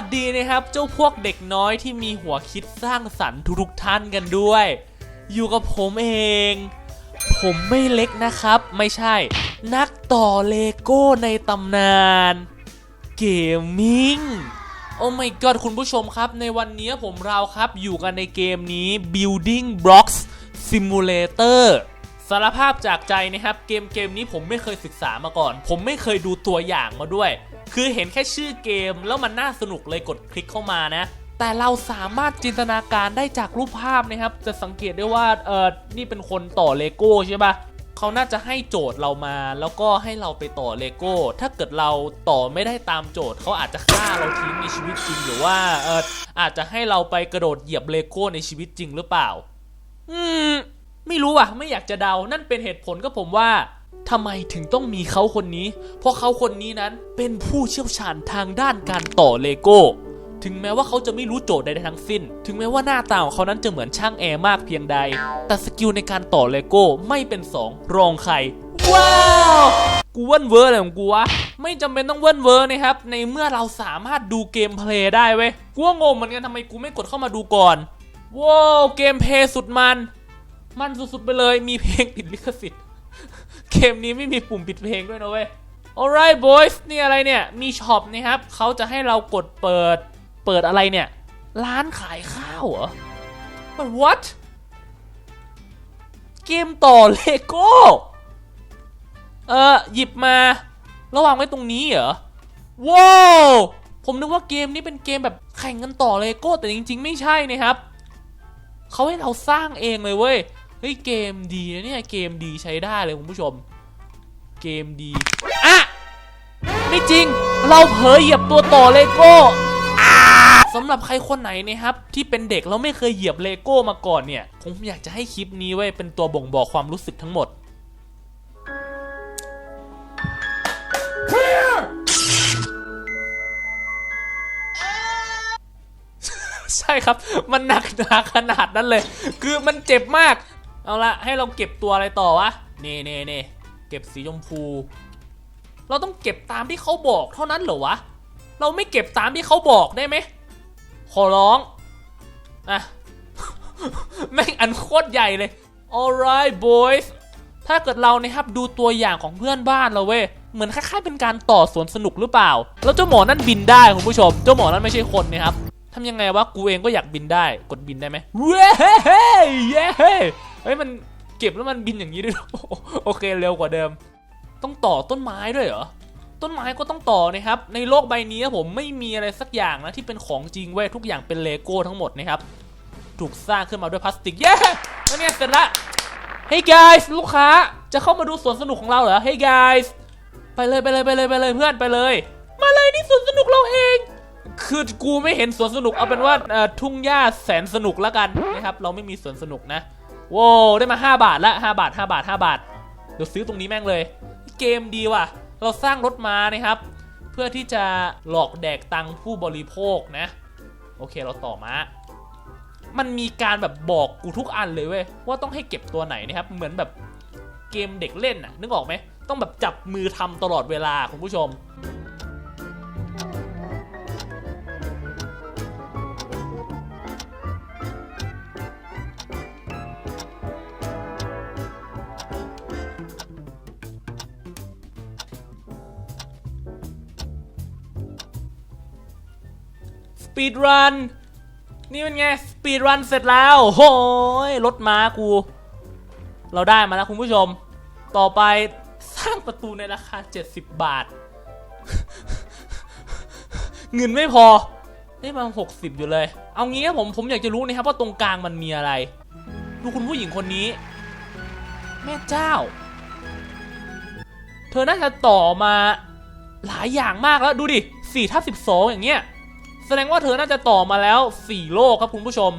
สดีนะครับ เจ้าพวกเด็กน้อยที่มีหัวคิดสร้างสรรค์ทุกๆท่านกันด้วย อยู่กับผมเอง ผมไม่เล็กนะครับ ไม่ใช่ นักต่อเลโก้ในตำนานเกมมิ่งโอ้ my god คุณผู้ชมครับ ในวันนี้ผมเราครับอยู่กันในเกมนี้ Building Blocks Simulator สารภาพจากใจนะครับ เกมเกมนี้ผมไม่เคยศึกษามาก่อน ผมไม่เคยดูตัวอย่างมาด้วย คือเห็นแค่ชื่อเกมแล้วมันน่าสนุกเลยกดคลิกเข้ามานะ แต่เราสามารถจินตนาการได้จากรูปภาพนะครับ จะสังเกตได้ว่าเออนี่เป็นคนต่อเลโก้ใช่ปะเขาน่าจะให้โจทย์เรามา แล้วก็ให้เราไปต่อเลโก้ ถ้าเกิดเราต่อไม่ได้ตามโจทย์เขาอาจจะฆ่าเราทิ้งในชีวิตจริง หรือว่าเอออาจจะให้เราไปกระโดดเหยียบเลโก้ในชีวิตจริงหรือเปล่า อืม ไม่รู้อะ ไม่อยากจะเดา นั่นเป็นเหตุผลก็ผมว่าทำไมถึงต้องมีเขาคนนี้ เพราะเขาคนนี้นั้นเป็นผู้เชี่ยวชาญทางด้านการต่อเลโก้ ถึงแม้ว่าเขาจะไม่รู้โจทย์ใดทั้งสิ้น ถึงแม้ว่าหน้าตาของเขานั้นจะเหมือนช่างแอร์มากเพียงใด แต่สกิลในการต่อเลโก้ไม่เป็นสองรองใคร ว้าวกูเวิ้นเวอร์อะไรของกูวะ ไม่จำเป็นต้องเวิ้นเวอร์นะครับ ในเมื่อเราสามารถดูเกมเพลย์ได้เว้ย กูงงเหมือนกันทำไมกูไม่กดเข้ามาดูก่อน ว้าวเกมเพลย์สุดมัน มันสุดๆไปเลยมีเพลงติดลิขสิทธิ์เกมนี้ไม่มีปุ่มปิดเพลงด้วยนะเว้ย alright boys นี่อะไรเนี่ย มีช็อปนะครับเขาจะให้เรากดเปิด เปิดอะไรเนี่ย ร้านขายข้าวเหรอ But what เกมต่อเลโก้ เออหยิบมา ระวางไว้ตรงนี้เหรอ ว้าว ผมนึกว่าเกมนี้เป็นเกมแบบแข่งกันต่อเลโก้ แต่จริงๆ ไม่ใช่นะครับ เขาให้เราสร้างเองเลยเว้ย เฮ้ยเกมดีนะเนี่ยเกมดีใช้ได้เลยคุณผู้ชม เกมดีอะไม่จริง เราเผลอเหยียบตัวต่อเลโก้สำหรับใครคนไหนนะครับ ที่เป็นเด็กแล้วไม่เคยเหยียบเลโก้มาก่อนเนี่ยผมอยากจะให้คลิปนี้ไว้เป็นตัวบ่งบอกความรู้สึกทั้งหมดใช่ครับ มันหนักหนาขนาดนั้นเลย คือมันเจ็บมาก เอาละให้เราเก็บตัวอะไรต่อวะเนี่นี่นี่เก็บสีชมพู เราต้องเก็บตามที่เขาบอกเท่านั้นเหรอวะ เราไม่เก็บตามที่เขาบอกได้ไหมขอร้อง อะ แม่งอันโคตรใหญ่เลย alright boys ถ้าเกิดเรานะครับดูตัวอย่างของเพื่อนบ้านเราเว้ยเหมือนคล้ายๆเป็นการต่อสวนสนุกหรือเปล่า แล้วเจ้าหมอนั่นบินได้คุณผู้ชม เจ้าหมอนั่นไม่ใช่คนนะครับทำยังไงวะกูเองก็อยากบินได้ กดบินได้ไหมเว้ยเฮ้ยเย้ เฮ้ยมันเก็บแล้วมันบินอย่างนี้ด้วยโอเคเร็วกว่าเดิม ต้องต่อต้นไม้ด้วยเหรอต้นไม้ก็ต้องต่อนะครับ ในโลกใบนี้ผมไม่มีอะไรสักอย่างนะที่เป็นของจริงเว้ยทุกอย่างเป็นเลโก้ทั้งหมดนะครับ ถูกสร้างขึ้นมาด้วยพลาสติกเย้แล้วเนี่ยเสร็จละ Hey guys ลูกค้าจะเข้ามาดูสวนสนุกของเราเหรอ Hey guys ไปเลยไปเลยไปเลยไปเลยเพื่อนไปเลย มาเลยนี่สวนสนุกเราเอง คือกูไม่เห็นสวนสนุกเอาเป็นว่าทุ่งหญ้าแสนสนุกแล้วกันนะครับ เราไม่มีสวนสนุกนะ โว้วได้มา 5 บาทละ5บาท 5 บาท 5 บาท เดี๋ยวซื้อตรงนี้แม่งเลย เกมดีว่ะ เราสร้างรถม้านะครับ เพื่อที่จะหลอกแดกตังผู้บริโภคนะ โอเคเราต่อมามันมีการแบบบอกกูทุกอันเลยเว้ยว่าต้องให้เก็บตัวไหนนะครับ เหมือนแบบเกมเด็กเล่นน่ะนึกออกไหมต้องแบบจับมือทำตลอดเวลาคุณผู้ชม ปีดรัน นี่เป็นไง สปีดรันเสร็จแล้วโอ้ยรถม้ากู เราได้มาแล้วคุณผู้ชม ต่อไปสร้างประตูในราคา 70 บาท เงินไม่พอได้มา60 อยู่เลย เอางี้ครับผม ผมอยากจะรู้นะครับว่าตรงกลางมันมีอะไร ดูคุณผู้หญิงคนนี้ แม่เจ้า เธอน่าจะต่อมาหลายอย่างมากแล้วดูดิ4ทับ12 อย่างเงี้ย แสดงว่าเธอน่าจะต่อมาแล้ว 4 โลกครับคุณผู้ชม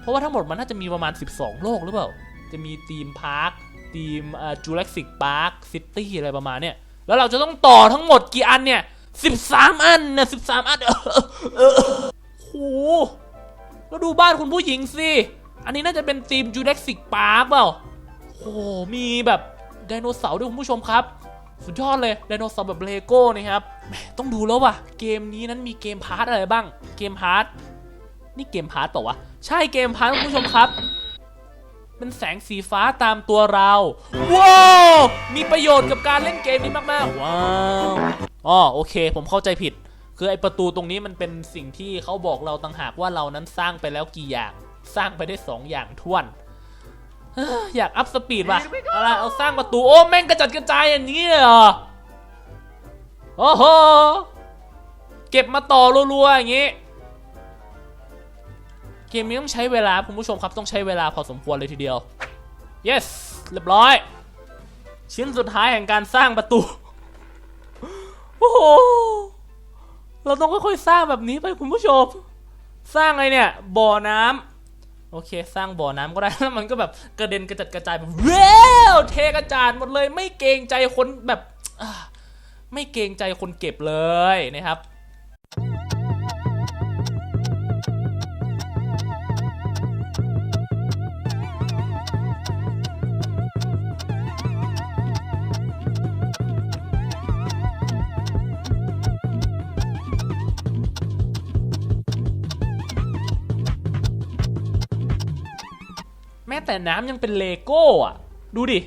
เพราะว่าทั้งหมดมันน่าจะมีประมาณ 12 โลกหรือเปล่า จะมีทีมพาร์คทีมจูเลสิกพาร์คซิตี้อะไรประมาณเนี้ยแล้วเราจะต้องต่อทั้งหมดกี่อันเนี่ย 13 อันนะ13 อันเออเออโหแล้วดูบ้านคุณผู้หญิงสิ อันนี้น่าจะเป็นทีมจูเลสิกพาร์คเปล่าโหมีแบบไดโนเสาร์ด้วยคุณผู้ชมครับ สุดยอดเลยไดโนเสาร์แบบเลโก้นะครับต้องดูแล้วว่ะ เกมนี้นั้นมีเกมพาร์ทอะไรบ้าง เกมพาร์ทนี่เกมพาร์ทเปล่าวะ ใช่เกมพาร์ทคุณผู้ชมครับ เป็นแสงสีฟ้าตามตัวเรา ว้าว มีประโยชน์กับการเล่นเกมนี้มาก ๆ ว้าวอ๋อโอเค ผมเข้าใจผิด คือไอประตูตรงนี้มันเป็นสิ่งที่เขาบอกเราต่างหากว่าเรานั้นสร้างไปแล้วกี่อย่าง สร้างไปได้สองอย่างท้วน อ้ออยากอัพสปีดว่ะเอาละเอาสร้างประตูโอ้แม่งกระจัดกระจายอย่างนี้เลยเหรอโอ้โหเก็บมาต่อรัวๆอย่างนี้เกมนี้ต้องใช้เวลาคุณผู้ชมครับต้องใช้เวลาพอสมควรเลยทีเดียว yes เรียบร้อย ชิ้นสุดท้ายแห่งการสร้างประตูโอ้โหเราต้องค่อยๆสร้างแบบนี้ไปคุณผู้ชม สร้างอะไรเนี่ยบ่อน้ำ โอเค สร้างบ่อน้ำก็ได้แล้วมันก็แบบกระเด็นกระจัดกระจายแบบเว้วเทกระจาดหมดเลย ไม่เกรงใจคนแบบไม่เกรงใจคนเก็บเลยนะครับ แม้แต่น้ำยังเป็นเลโก้อะดูดิ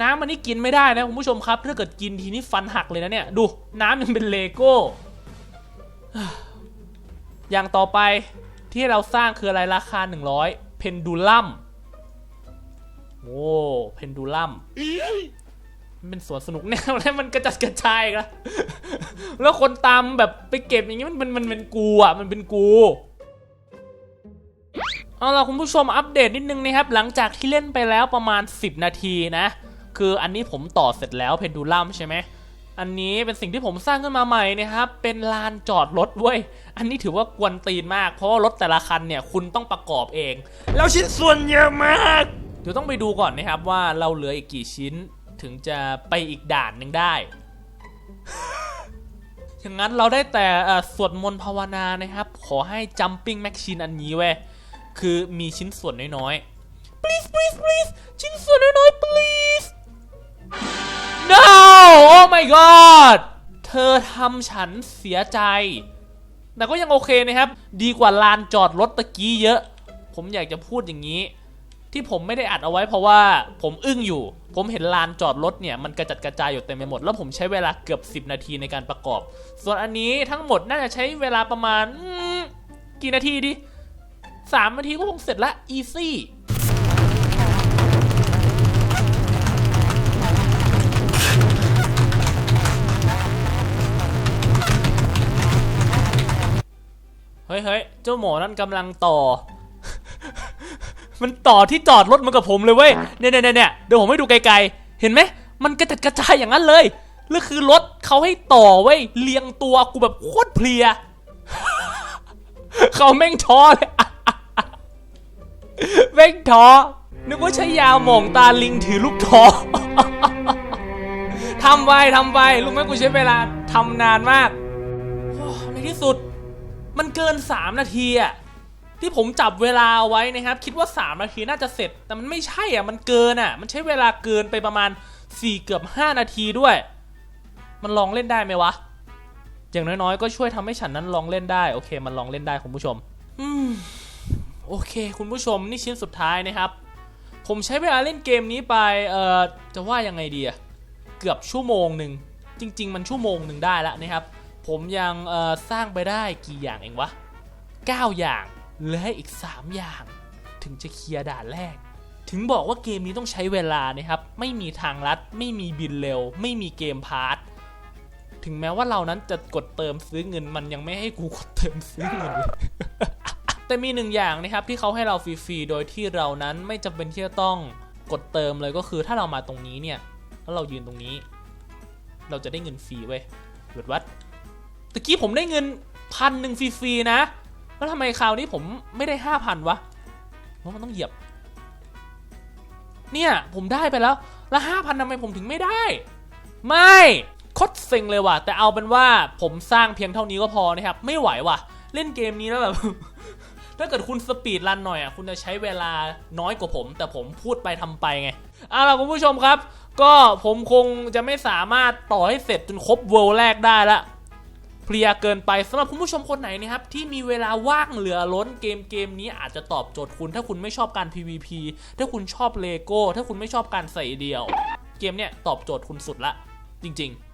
น้ำมันนี่กินไม่ได้นะคุณผู้ชมครับถ้าเกิดกินทีนี่ฟันหักเลยนะเนี่ย ดูน้ำยังเป็นเลโก้ อย่างต่อไปที่เราสร้างคืออะไรราคา 100 เพนดูลัมโอ้เพนดูลัมมันเป็นสวนสนุกแนวแล้วมันกระจัดกระจายอีกแล้วแล้วคนตามแบบไปเก็บอย่างงี้มันมันมันเป็นกูอะ มันเป็นกู เอาล่ะคุณผู้ชมอัปเดตนิดนึงนะครับ หลังจากที่เล่นไปแล้วประมาณ 10 นาทีนะ คืออันนี้ผมต่อเสร็จแล้วเพนดูลัมใช่ไหมอันนี้เป็นสิ่งที่ผมสร้างขึ้นมาใหม่นะครับ เป็นลานจอดรถเว้ย อันนี้ถือว่ากวนตีนมาก เพราะว่ารถแต่ละคันเนี่ยคุณต้องประกอบเอง แล้วชิ้นส่วนเยอะมาก เดี๋ยวต้องไปดูก่อนนะครับว่าเราเหลืออีกกี่ชิ้นถึงจะไปอีกด่านหนึ่งได้ อย่างนั้นเราได้แต่เอ่อสวดมนต์ภาวนานะครับ ขอให้ jumping machine อันนี้เว้ย คือมีชิ้นส่วนน้อยๆ please please please ชิ้นส่วนน้อยๆ please no oh my god เธอทำฉันเสียใจ แต่ก็ยังโอเคนะครับ ดีกว่าลานจอดรถตะกี้เยอะ ผมอยากจะพูดอย่างนี้ ที่ผมไม่ได้อัดเอาไว้เพราะว่าผมอึ้งอยู่ ผมเห็นลานจอดรถเนี่ยมันกระจัดกระจายอยู่เต็มไปหมด แล้วผมใช้เวลาเกือบ 10 นาทีในการประกอบ ส่วนอันนี้ทั้งหมดน่าจะใช้เวลาประมาณกี่นาทีดิ สามนาทีก็คงเสร็จละ easy เฮ้ยเฮ้ยเจ้าหมอนั่นกำลังต่อ มันต่อที่จอดรถมากับผมเลยเว้ย เนี่ยเนี่ยเนี่ยเดี๋ยวผมให้ดูไกลๆ เห็นไหม มันกระจัดกระจายอย่างนั้นเลยแล้วคือรถเขาให้ต่อเว้ยเรียงตัวกูแบบโคตรเพลีย เขาแม่งท้อเลย แม่งท้อนึกว่าใช้ยาวหม่องตาลิงถือลูกท้อทำไปทำไปรู้ไหมกูใช้เวลาทำนานมากในที่สุด มันเกิน 3 นาทีอะที่ผมจับเวลาเอาไว้นะครับ คิดว่า 3 นาทีน่าจะเสร็จ แต่มันไม่ใช่อะ มันเกินอะ มันใช้เวลาเกินไปประมาณ 4 เกือบ 5 นาทีด้วย มันลองเล่นได้ไหมวะ อย่างน้อยๆ ก็ช่วยทำให้ฉันนั้นลองเล่นได้ โอเค มันลองเล่นได้คุณผู้ชม อืม โอเค คุณผู้ชมนี่ชิ้นสุดท้ายนะครับ ผมใช้เวลาเล่นเกมนี้ไปเอ่อจะว่ายังไงดีอะเกือบชั่วโมงหนึ่งจริง ๆ มันชั่วโมงหนึ่งได้แล้วนะครับ ผมยังเอ่อสร้างไปได้กี่อย่างเองวะ 9 อย่างเหลือให้อีก 3 อย่าง ถึงจะเคลียร์ด่านแรก ถึงบอกว่าเกมนี้ต้องใช้เวลานะครับ ไม่มีทางลัด ไม่มีบินเร็ว ไม่มีเกมพาร์ทถึงแม้ว่าเรานั้นจะกดเติมซื้อเงินมันยังไม่ให้กูกดเติมซื้อเงินเลย แต่มีหนึ่งอย่างนะครับที่เขาให้เราฟรีๆ โดยที่เรานั้นไม่จำเป็นที่จะต้องกดเติมเลยก็คือถ้าเรามาตรงนี้เนี่ยแล้วเรายืนตรงนี้ เราจะได้เงินฟรีเว้ยหยุดวัดตะกี้ผมได้เงินพันหนึ่งฟรีๆนะแล้วทำไมคราวนี้ผมไม่ได้ห้าพันวะเพราะมันต้องเหยียบ เนี่ยผมได้ไปแล้ว แล้วห้าพันทำไมผมถึงไม่ได้ ไม่คตรเซ็งเลยว่ะ แต่เอาเป็นว่าผมสร้างเพียงเท่านี้ก็พอนะครับ ไม่ไหวว่ะ เล่นเกมนี้แล้วแบบ ถ้าเกิดคุณสปีดรันหน่อยอะคุณจะใช้เวลาน้อยกว่าผม แต่ผมพูดไปทำไปไงเอาล่ะคุณผู้ชมครับ ก็ผมคงจะไม่สามารถต่อให้เสร็จจนครบเวลแรกได้ละเพลียเกินไปสำหรับคุณผู้ชมคนไหนนะครับที่มีเวลาว่างเหลือล้นเกมเกมนี้อาจจะตอบโจทย์คุณ ถ้าคุณไม่ชอบการ PVP ถ้าคุณชอบเลโก้ถ้าคุณไม่ชอบการใส่เดียว เกมเนี้ยตอบโจทย์คุณสุดละ จริง ๆ